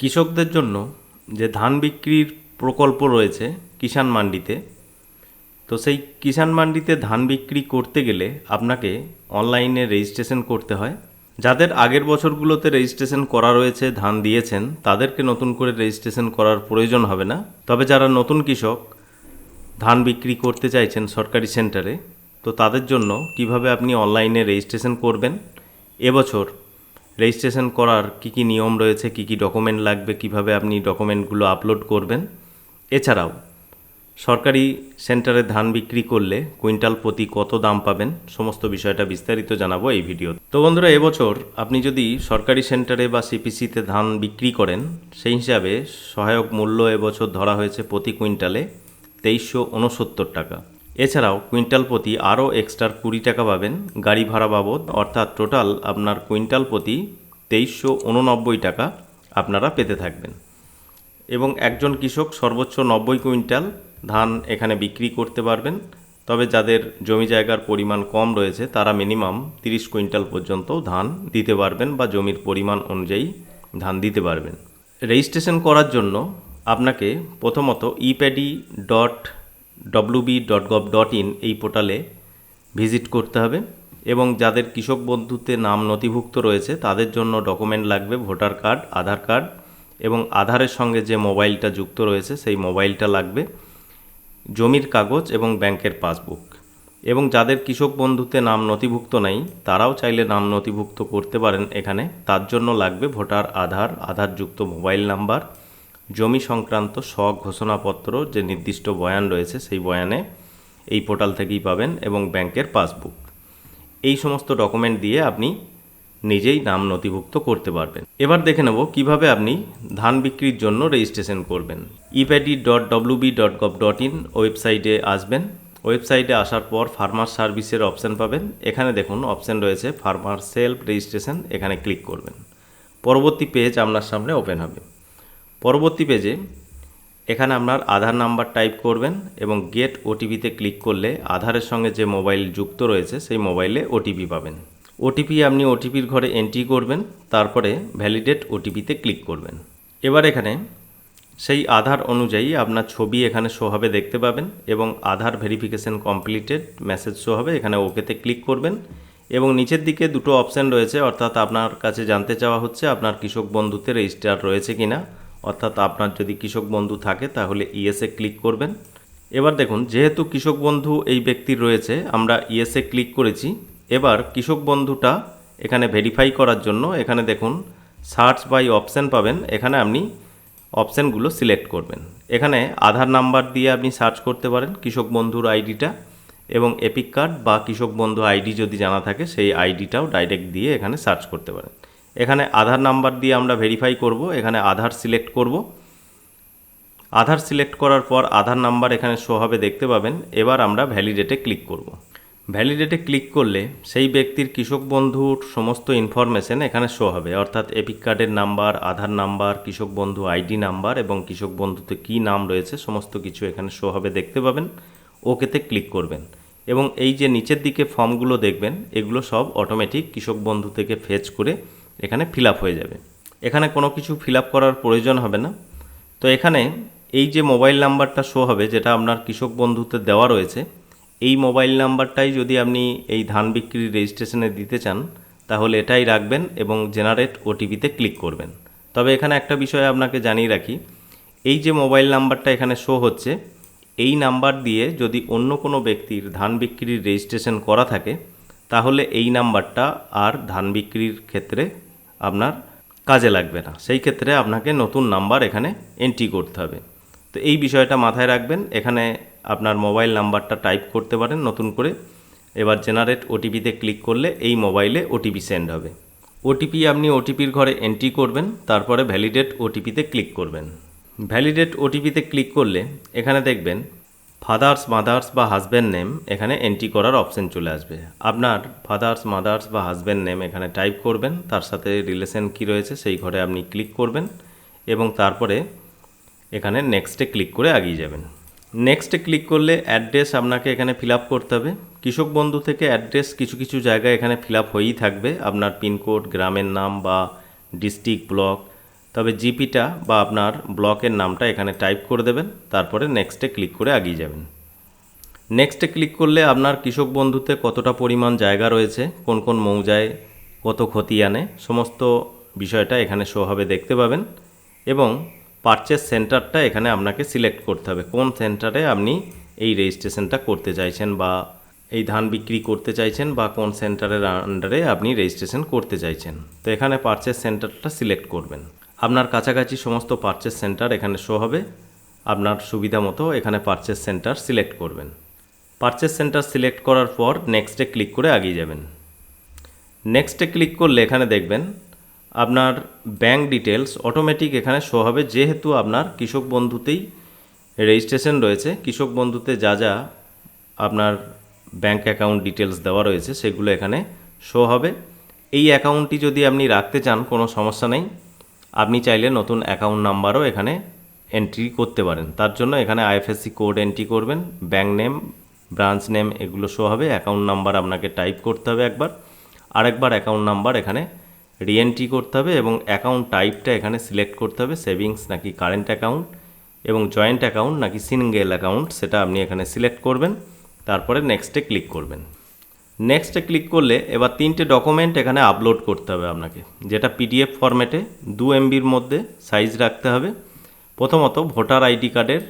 কৃষকদের জন্য যে ধান বিক্রির প্রকল্প রয়েছে কিষাণ মান্ডিতে, তো সেই কিষাণ মান্ডিতে ধান বিক্রি করতে গেলে আপনাকে অনলাইনে রেজিস্ট্রেশন করতে হয়। যাদের আগের বছরগুলোতে রেজিস্ট্রেশন করা রয়েছে, ধান দিয়েছেন, তাদেরকে নতুন করে রেজিস্ট্রেশন করার প্রয়োজন হবে না। তবে যারা নতুন কৃষক ধান বিক্রি করতে চাইছেন সরকারি সেন্টারে, তো তাদের জন্য কীভাবে আপনি অনলাইনে রেজিস্ট্রেশন করবেন? এবছর রেজিস্ট্রেশন করার কি কি নিয়ম রয়েছে, কি কি ডকুমেন্ট লাগবে, কীভাবে আপনি ডকুমেন্টগুলো আপলোড করবেন। এছাড়াও, সরকারি সেন্টারে ধান বিক্রি করলে কুইন্টাল প্রতি কত দাম পাবেন, সমস্ত বিষয়টা বিস্তারিত জানাব এই ভিডিও তো বন্ধুরা, এবছর আপনি যদি সরকারি সেন্টারে বা সিপিসিতে ধান বিক্রি করেন, সেই হিসাবে সহায়ক মূল্য এবছর ধরা হয়েছে প্রতি কুইন্টালে তেইশশো উনসত্তর টাকা। এছাড়াও কুইন্টাল প্রতি আরও এক্সট্রা কুড়ি টাকা পাবেন গাড়ি ভাড়া বাবদ, অর্থাৎ টোটাল আপনার কুইন্টাল প্রতি তেইশশো উননব্বই টাকা আপনারা পেতে থাকবেন। এবং একজন কৃষক সর্বোচ্চ নব্বই কুইন্টাল ধান এখানে বিক্রি করতে পারবেন, তবে যাদের জমি জায়গার পরিমাণ কম রয়েছে, তারা মিনিমাম তিরিশ কুইন্টাল পর্যন্ত ধান দিতে পারবেন বা জমির পরিমাণ অনুযায়ী ধান দিতে পারবেন। রেজিস্ট্রেশন করার জন্য আপনাকে প্রথমত epaddy dot WB dot dot in এই পোর্টালে ভিজিট করতে হবে এবং যাদের কৃষক বন্ধুতে নাম নথিভুক্ত রয়েছে, তাদের জন্য ডকুমেন্ট লাগবে ভোটার কার্ড আধার কার্ড এবং আধারের সঙ্গে যে মোবাইলটা যুক্ত রয়েছে, সেই মোবাইলটা লাগবে, জমির কাগজ এবং ব্যাংকের পাসবুক। এবং যাদের কৃষক বন্ধুতে নাম নথিভুক্ত নাই, তারাও চাইলে নাম নথিভুক্ত করতে পারেন এখানে। তার জন্য লাগবে ভোটার আধার আধারযুক্ত মোবাইল নাম্বার জমি সংক্রান্ত স্ব ঘোষণাপত্র যে নির্দিষ্ট বয়ান রয়েছে, সেই বয়ানে এই পোর্টাল থেকেই পাবেন এবং ব্যাংকের পাসবুক। এই সমস্ত ডকুমেন্ট দিয়ে আপনি নিজেই নাম নথিভুক্ত করতে পারবেন। এবার দেখে নেব কীভাবে আপনি ধান বিক্রির জন্য রেজিস্ট্রেশন করবেন। Epaddy dot WB dot gov dot in ওয়েবসাইটে আসবেন। ওয়েবসাইটে আসার পর ফার্মার সার্ভিসের অপশান পাবেন। এখানে দেখুন অপশান রয়েছে ফার্মার সেলফ রেজিস্ট্রেশন। এখানে ক্লিক করবেন। পরবর্তী পেজ আপনার সামনে ওপেন হবে। পরবর্তী পেজে এখানে আপনার আধার নাম্বার টাইপ করবেন এবং গেট ওটিপিতে ক্লিক করলে আধারের সঙ্গে যে মোবাইল যুক্ত রয়েছে সেই মোবাইলে ওটিপি পাবেন। ওটিপি আপনি ওটিপির ঘরে এন্ট্রি করবেন, তারপরে ভ্যালিডেট ওটিপিতে ক্লিক করবেন। এবার এখানে সেই আধার অনুযায়ী আপনার ছবি এখানে শো হবে দেখতে পাবেন এবং Aadhaar verification completed message show হবে, এখানে ওকেতে ক্লিক করবেন। এবং নিচের দিকে দুটো অপশান রয়েছে, অর্থাৎ আপনার কাছে জানতে চাওয়া হচ্ছে আপনার কৃষক বন্ধুতে রেজিস্টার রয়েছে কি না অর্থাৎ আপনার যদি কৃষক বন্ধু থাকে, তাহলে ইএসএ ক্লিক করবেন। এবার দেখুন, যেহেতু কৃষক বন্ধু এই ব্যক্তির রয়েছে, আমরা ইএসএ ক্লিক করেছি। এবার কৃষক বন্ধুটা এখানে ভেরিফাই করার জন্য এখানে দেখুন সার্চ বাই অপশান পাবেন। এখানে আপনি অপশানগুলো সিলেক্ট করবেন। এখানে আধার নাম্বার দিয়ে আপনি সার্চ করতে পারেন কৃষক বন্ধুর আইডিটা, এবং এপিক কার্ড বা কৃষক বন্ধু আইডি যদি জানা থাকে, সেই আইডিটাও ডাইরেক্ট দিয়ে এখানে সার্চ করতে পারেন। এখানে আধার নাম্বার দিয়ে আমরা ভেরিফাই করব, এখানে আধার সিলেক্ট করব। আধার সিলেক্ট করার পর আধার নাম্বার এখানে শো হবে, দেখতে পাবেন। এবার আমরা ভ্যালিডেটে ক্লিক করব। ভ্যালিডেটে ক্লিক করলে সেই ব্যক্তির কৃষক বন্ধুর সমস্ত ইনফরমেশন এখানে শো হবে। অর্থাৎ এপিক কার্ডের নাম্বার, আধার নাম্বার, কৃষক বন্ধু আইডি নাম্বার এবং কৃষক বন্ধুতে কী নাম রয়েছে, সমস্ত কিছু এখানে শো হবে, দেখতে পাবেন। ওকেতে ক্লিক করবেন। এবং এই যে নিচের দিকে ফর্মগুলো দেখবেন, এগুলো সব অটোমেটিক কৃষক বন্ধু থেকে ফেচ করে এখানে ফিল হয়ে যাবে। এখানে কোনো কিছু ফিল করার প্রয়োজন হবে না। তো এখানে এই যে মোবাইল নাম্বারটা শো হবে, যেটা আপনার কৃষক বন্ধুতে দেওয়া রয়েছে, এই মোবাইল নাম্বারটাই যদি আপনি এই ধান বিক্রির রেজিস্ট্রেশনে দিতে চান, তাহলে এটাই রাখবেন এবং জেনারেট ওটিপিতে ক্লিক করবেন। তবে এখানে একটা বিষয় আপনাকে জানিয়ে রাখি, এই যে মোবাইল নাম্বারটা এখানে শো হচ্ছে, এই নাম্বার দিয়ে যদি অন্য কোনো ব্যক্তির ধান বিক্রির রেজিস্ট্রেশন করা থাকে, তাহলে এই নাম্বারটা আর ধান বিক্রির ক্ষেত্রে আপনার কাজে লাগবে না। সেই ক্ষেত্রে আপনাকে নতুন নাম্বার এখানে এন্ট্রি করতে হবে। তো এই বিষয়টা মাথায় রাখবেন। এখানে আপনার মোবাইল নাম্বারটা টাইপ করতে পারেন নতুন করে। এবার জেনারেট ওটিপিতে ক্লিক করলে এই মোবাইলে ওটিপি সেন্ড হবে। ওটিপি আপনি ওটিপির ঘরে এন্ট্রি করবেন, তারপরে ভ্যালিডেট ওটিপিতে ক্লিক করবেন। ভ্যালিডেট ওটিপিতে ক্লিক করলে এখানে দেখবেন ফাদার্স মাদার্স বা হাজব্যান্ড নেম এখানে এন্ট্রি করার অপশন চলে আসবে। আপনার ফাদার্স মাদার্স বা হাজব্যান্ড নেম এখানে টাইপ করবেন, তার সাথে রিলেশন কি রয়েছে সেই ঘরে আপনি ক্লিক করবেন এবং তারপরে এখানে নেক্সটে ক্লিক করে এগিয়ে যাবেন। নেক্সটে ক্লিক করলে অ্যাড্রেস আপনাকে এখানে ফিল আপ করতে হবে। কৃষক বন্ধু থেকে অ্যাড্রেস কিছু কিছু জায়গায় এখানে ফিল আপ হয়েই থাকবে। আপনার পিনকোড গ্রামের নাম বা ডিস্ট্রিক্ট ব্লক তবে জিপিটা বা আপনার ব্লকের নামটা এখানে টাইপ করে দেবেন, তারপরে নেক্সটে ক্লিক করে এগিয়ে যাবেন। নেক্সটে ক্লিক করলে আপনার কৃষক বন্ধুতে কতটা পরিমাণ জায়গা রয়েছে, কোন কোন মৌজায় কত খতিয়ানে সমস্ত বিষয়টা এখানে শো হবে দেখতে পাবেন এবং পারচেস সেন্টারটা এখানে আপনাকে সিলেক্ট করতে হবে, কোন সেন্টারে আপনি এই রেজিস্ট্রেশনটা করতে চাইছেন বা এই ধান বিক্রি করতে চাইছেন বা কোন সেন্টারের আন্ডারে আপনি রেজিস্ট্রেশন করতে চাইছেন। তো এখানে পারচেস সেন্টারটা সিলেক্ট করবেন। আপনার কাছাকাছি সমস্ত পারচেস সেন্টার এখানে শো হবে। আপনার সুবিধা মতো এখানে পারচেস সেন্টার সিলেক্ট করবেন। পারচেস সেন্টার সিলেক্ট করার পর নেক্সটে ক্লিক করে আগিয়ে যাবেন। নেক্সটে ক্লিক করলে এখানে দেখবেন আপনার ব্যাংক ডিটেলস অটোমেটিক এখানে শো হবে। যেহেতু আপনার কৃষক বন্ধুতেই রেজিস্ট্রেশন রয়েছে, কৃষক বন্ধুতে যা যা আপনার ব্যাংক অ্যাকাউন্ট ডিটেলস দেওয়া রয়েছে, সেগুলো এখানে শো হবে। এই অ্যাকাউন্টটি যদি আপনি রাখতে চান, কোনো সমস্যা নেই। আপনি চাইলে নতুন অ্যাকাউন্ট নাম্বারও এখানে এন্ট্রি করতে পারেন। তার জন্য এখানে আইএফএসসি কোড এন্ট্রি করবেন ব্যাঙ্ক নেম ব্রাঞ্চ নেম এগুলো শো হবে অ্যাকাউন্ট নাম্বার আপনাকে টাইপ করতে হবে একবার। আরেকবার অ্যাকাউন্ট নাম্বার এখানে রিএন্ট্রি করতে হবে এবং অ্যাকাউন্ট টাইপটা এখানে সিলেক্ট করতে হবে সেভিংস নাকি কারেন্ট অ্যাকাউন্ট এবং জয়েন্ট অ্যাকাউন্ট নাকি সিঙ্গেল অ্যাকাউন্ট সেটা আপনি এখানে সিলেক্ট করবেন। তারপরে নেক্সটে ক্লিক করবেন। নেক্সটে ক্লিক করলে এবার তিনটে ডকুমেন্ট এখানে আপলোড করতে হবে আপনাকে, যেটা পিডিএফ ফরম্যাটে দু এমবির মধ্যে সাইজ রাখতে হবে। প্রথমত ভোটার আইডি কার্ডের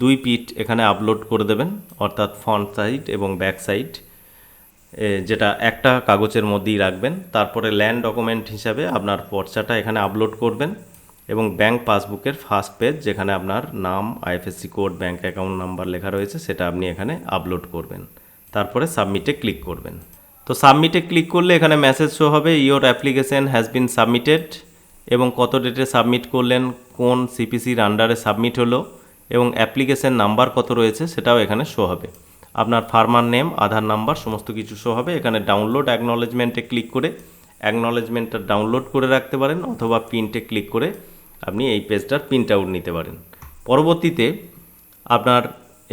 দুই পিট এখানে আপলোড করে দেবেন, অর্থাৎ ফ্রন্ট সাইড এবং ব্যাক সাইড যেটা একটা কাগজের মধ্যেই রাখবেন। তারপরে ল্যান্ড ডকুমেন্ট হিসাবে আপনার পর্চাটা এখানে আপলোড করবেন এবং ব্যাংক পাসবুকের ফার্স্ট পেজ যেখানে আপনার নাম IFSC code bank account number লেখা রয়েছে, সেটা আপনি এখানে আপলোড করবেন। তারপরে সাবমিটে ক্লিক করবেন। তো সাবমিটে ক্লিক করলে এখানে মেসেজ শো হবে your application has been submitted এবং কত ডেটে সাবমিট করলেন, কোন সিপিসির আন্ডারে সাবমিট হলো এবং অ্যাপ্লিকেশন নাম্বার কত রয়েছে সেটাও এখানে শো হবে। আপনার ফার্মার নেম আধার নাম্বার সমস্ত কিছু শো হবে। এখানে ডাউনলোড অ্যাকনলেজমেন্টে ক্লিক করে অ্যাকনলেজমেন্টটা ডাউনলোড করে রাখতে পারেন অথবা প্রিন্টে ক্লিক করে আপনি এই পেজটার প্রিন্ট আউট নিতে পারেন। পরবর্তীতে আপনার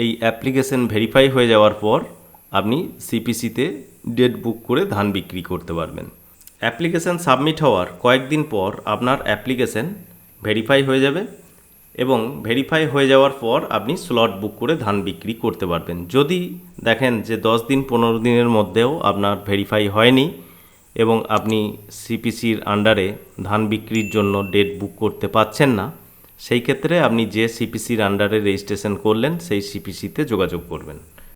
এই অ্যাপ্লিকেশন ভেরিফাই হয়ে যাওয়ার পর আপনি সিপিসিতে ডেট বুক করে ধান বিক্রি করতে পারবেন। অ্যাপ্লিকেশন সাবমিট হওয়ার কয়েকদিন পর আপনার অ্যাপ্লিকেশন ভেরিফাই হয়ে যাবে এবং ভেরিফাই হয়ে যাওয়ার পর আপনি স্লট বুক করে ধান বিক্রি করতে পারবেন। যদি দেখেন যে দশ দিন, পনেরো দিনের মধ্যেও আপনার ভেরিফাই হয়নি এবং আপনি সিপিসির আন্ডারে ধান বিক্রির জন্য ডেট বুক করতে পারছেন না, সেই ক্ষেত্রে আপনি যে সিপিসির আন্ডারে রেজিস্ট্রেশন করলেন, সেই সিপিসিতে যোগাযোগ করবেন।